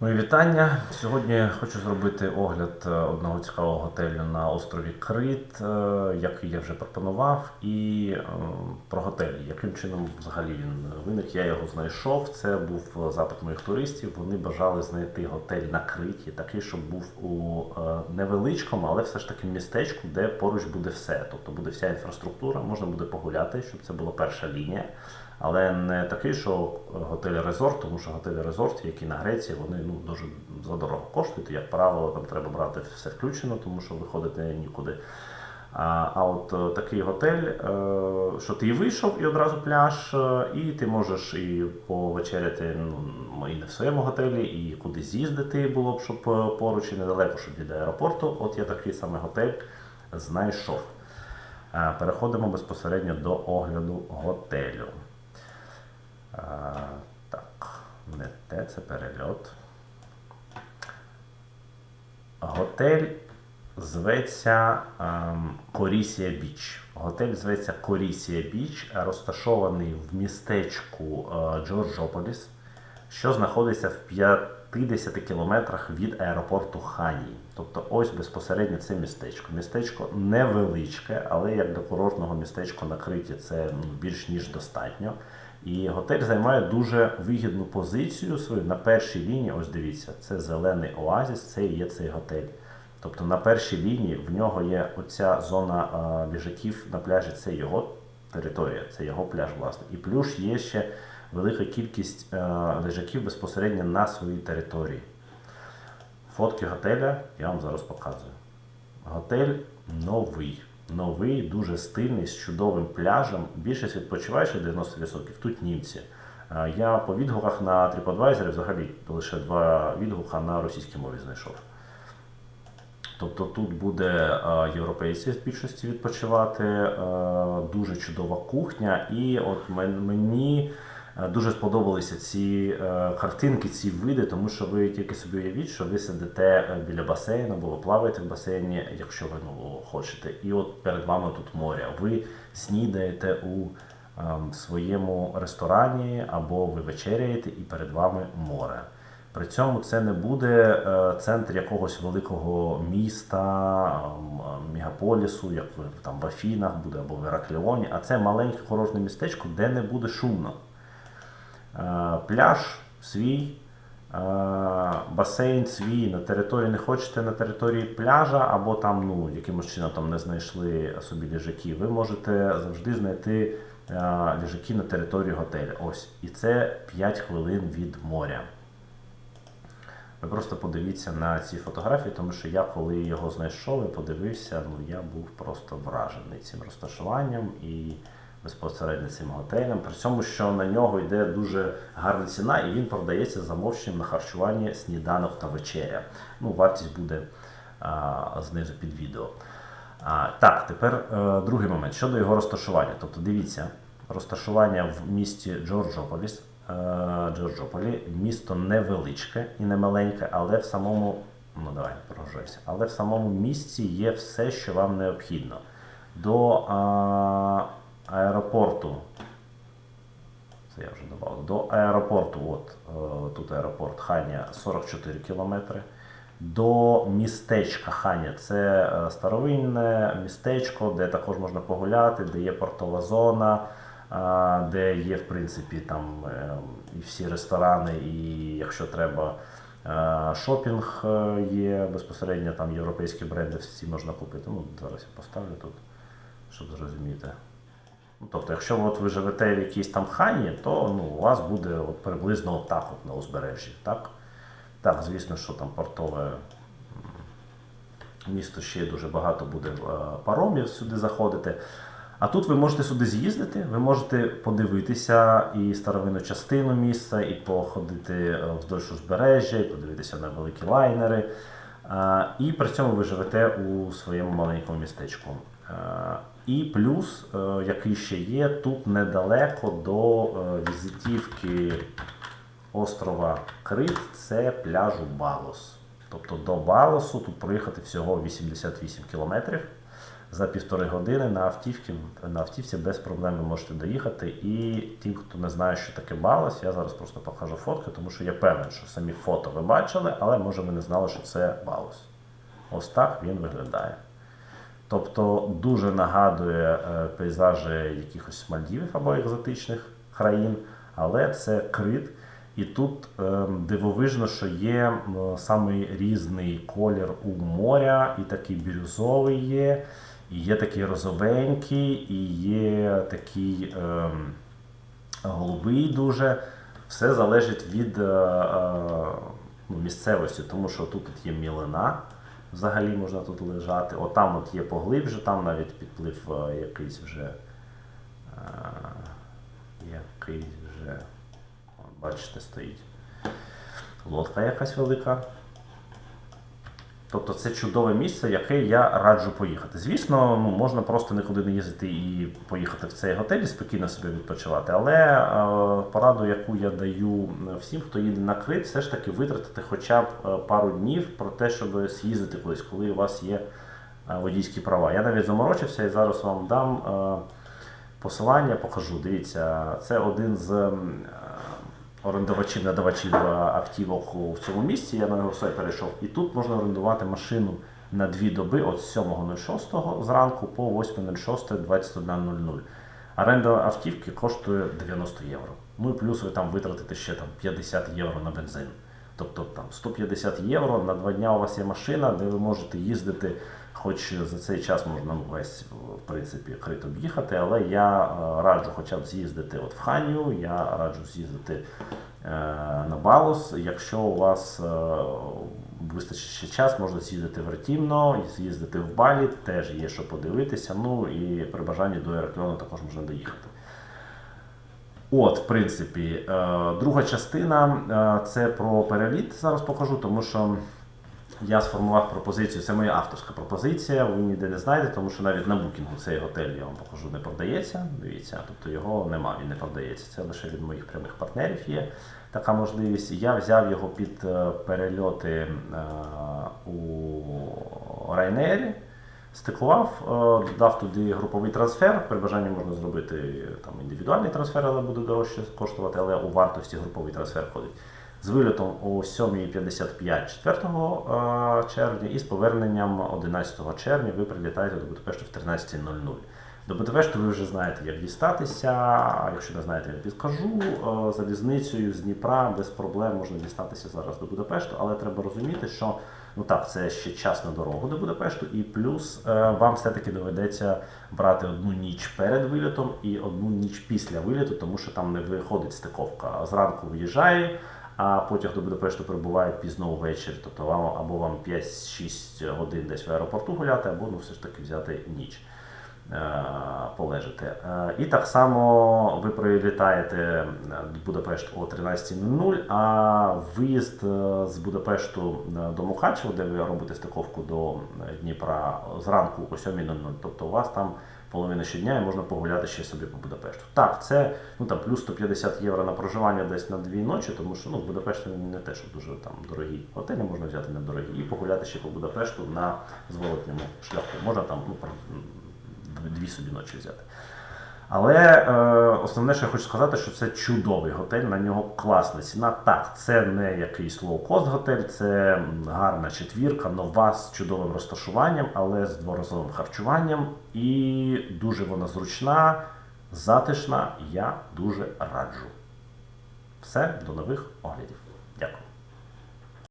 Мої вітання. Сьогодні хочу зробити огляд е, одного цікавого готелю на острові Крит, е, який я вже пропонував, і е, про готель, яким чином взагалі він виник. Я його знайшов. Це був запит моїх туристів. Вони бажали знайти готель на Криті, такий, щоб був у невеличкому, але все ж таки містечку, де поруч буде все. Тобто буде вся інфраструктура, можна буде погуляти, щоб це була перша лінія. Але не такий, що готель резорт, тому що готелі резорт, які на Греції, вони ну дуже задорого коштують. Як правило, там треба брати все включено, тому що виходити нікуди. А, а от е, такий готель, е, що ти і вийшов і одразу пляж, е, і ти можеш і повечеряти ну, і не в своєму готелі, і куди з'їздити було б, щоб поруч і недалеко, щоб від аеропорту. От я такий самий готель знайшов. Переходимо безпосередньо до огляду готелю. Так, не те, це перельот. Готель зветься ем, Корісія Біч. Готель зветься Корісія Біч, розташований в містечку е, Джорджополіс, що знаходиться в 50 кілометрах від аеропорту Хані. Тобто ось безпосередньо це містечко. Містечко невеличке, але як до курортного містечка на Криті це більш ніж достатньо. І готель займає дуже вигідну позицію свою на першій лінії. Ось дивіться, це зелений оазіс, це і є цей готель. Тобто на першій лінії в нього є оця зона ліжаків на пляжі, це його територія, це його пляж, власне. І плюс є ще велика кількість а, лежаків безпосередньо на своїй території. Фотки готеля я вам зараз показую. Готель новий. Новий, дуже стильний, з чудовим пляжем. Більшість відпочиваючих 90% тут німці. Е, Я по відгуках на TripAdvisor взагалі лише два відгука на російській мові знайшов. Тобто тут буде е, європейці в більшості відпочивати, е, дуже чудова кухня, і от мені дуже сподобалися ці е, картинки, ці види, тому що ви тільки собі уявіть, що ви сидите е, біля басейну, або ви плаваєте в басейні, якщо ви ну, хочете, і от перед вами тут море. Ви снідаєте у ем, своєму ресторані, або ви вечеряєте, і перед вами море. При цьому це не буде е, центр якогось великого міста, ем, е, мегаполісу, як там в Афінах буде або в Іракліоні, а це маленьке курортне містечко, де не буде шумно. Е, Пляж свій, е, басейн свій на території не хочете на території пляжа, або там ну, якимось чином там не знайшли собі ліжаки, ви можете завжди знайти е, ліжаки на території готелю. Ось. І це 5 хвилин від моря. Ви просто подивіться на ці фотографії, тому що я, коли його знайшов і подивився, ну я був просто вражений цим розташуванням і безпосередньо цим готелем. При цьому, що на нього йде дуже гарна ціна, і він продається замовченням на харчування, сніданок та вечеря. Ну, вартість буде а, знизу під відео. А, так, тепер е, другий момент щодо його розташування. Тобто, дивіться, розташування в місті Джорджополіс. Е, Джорджополі місто невеличке і не маленьке, але в самому ну давай прогружайся, але в самому місті є все, що вам необхідно. До а, аеропорту. Це я вже додав. До аеропорту, от е, тут аеропорт Ханя 44 кілометри. До містечка Ханя це е, старовинне містечко, де також можна погуляти, де є портова зона, е, де є, в принципі, там і всі ресторани, і якщо треба. Шопінг є безпосередньо там європейські бренди, всі можна купити. Ну, зараз я поставлю тут, щоб зрозуміти. Ну, тобто, якщо от ви живете в якійсь там хані, то ну, у вас буде от приблизно отак от на узбережжі. Так? так, звісно, що там портове місто ще дуже багато буде е, паромів сюди заходити. А тут ви можете сюди з'їздити, ви можете подивитися і старовинну частину міста, і походити е, вздовж узбережжя, і подивитися на великі лайнери. Е, І при цьому ви живете у своєму маленькому містечку. І плюс, е, який ще є, тут недалеко до е, візитівки острова Крит, це пляжу Балос. Тобто до Балосу тут проїхати всього 88 кілометрів. за півтори години на автівці, на автівці без проблем ви можете доїхати. І ті, хто не знає, що таке Балас, я зараз просто покажу фотки, тому що я певен, що самі фото ви бачили, але може ви не знали, що це Балас. Ось так він виглядає. Тобто дуже нагадує е, пейзажі якихось Мальдівів або екзотичних країн, але це крит. І тут е, дивовижно, що є самий різний колір у моря, і такий бірюзовий є, і є такий розовенький, і є такий е, голубий дуже. Все залежить від е, е, ну, місцевості, тому що тут є мілина, взагалі можна тут лежати. Отам от є поглибже, там навіть підплив е, якийсь вже. Е, якийсь вже. Бачите, стоїть. Лодка якась велика. Тобто це чудове місце, яке я раджу поїхати. Звісно, ну, можна просто нікуди не їздити і поїхати в цей готель і спокійно собі відпочивати. Але е, пораду, яку я даю всім, хто їде на Крит, все ж таки витратити хоча б е, пару днів про те, щоб з'їздити кудись, коли у вас є е, водійські права. Я навіть заморочився і зараз вам дам е, посилання, покажу. Дивіться, це один з. М, е, автівок у- цьому місці. Я на його сайт перейшов. І тут можна орендувати машину на дві доби от 7.06 зранку по 8.06.21.00. Оренда автівки коштує 90 євро. Ну і плюс ви там витратите ще там 50 євро на бензин. Тобто там 150 євро на два дня у вас є машина, де ви можете їздити, хоч за цей час можна весь в принципі крит об'їхати, але я е, раджу хоча б з'їздити от в Ханію, я раджу з'їздити е, на Балос. Якщо у вас е, вистачить ще час, можна з'їздити в Ретімно, з'їздити в Балі, теж є що подивитися. Ну і при бажанні до Еракльону також можна доїхати. От, в принципі, друга частина це про переліт. Зараз покажу, тому що я сформував пропозицію. Це моя авторська пропозиція. Ви ніде не знайдете, тому що навіть на букінгу цей готель я вам покажу не продається. Дивіться, тобто його нема, він не продається. Це лише від моїх прямих партнерів є така можливість. Я взяв його під е, перельоти е, у Райнері. Стикував, е, додав туди груповий трансфер. При бажанні можна зробити там індивідуальний трансфер, але буде дорожче коштувати, але у вартості груповий трансфер входить. З вилітом о 7.55 4 е, червня і з поверненням 11 червня ви прилітаєте до Будапешту в 13.00. До Будапешту ви вже знаєте, як дістатися. Якщо не знаєте, я підкажу. Е, Залізницею з Дніпра без проблем можна дістатися зараз до Будапешту, але треба розуміти, що ну так, це ще час на дорогу до Будапешту, і плюс е, вам все-таки доведеться брати одну ніч перед вилітом і одну ніч після виліту, тому що там не виходить стиковка. Зранку виїжджає. А потяг до Будапешту прибуває пізно ввечері, тобто вам або вам 5-6 годин десь в аеропорту гуляти, або ну все ж таки взяти ніч е, полежати. Е, І так само ви прилітаєте до Будапешту о 13.00, а виїзд е, з Будапешту е, до Мукачева, де ви робите стиковку до Дніпра зранку о 7.00, тобто у вас там половина щодня і можна погуляти ще собі по Будапешту. Так, це ну там плюс 150 євро на проживання десь на дві ночі, тому що ну в Будапешті не те, що дуже там дорогі готелі можна взяти недорогі і погуляти ще по Будапешту на зворотньому шляху. Можна там ну, дві собі ночі взяти. Але е, основне, що я хочу сказати, що це чудовий готель, на нього класна ціна. Так, це не якийсь лоу-кост готель, це гарна четвірка, нова з чудовим розташуванням, але з дворазовим харчуванням. І дуже вона зручна, затишна. Я дуже раджу. Все, до нових оглядів.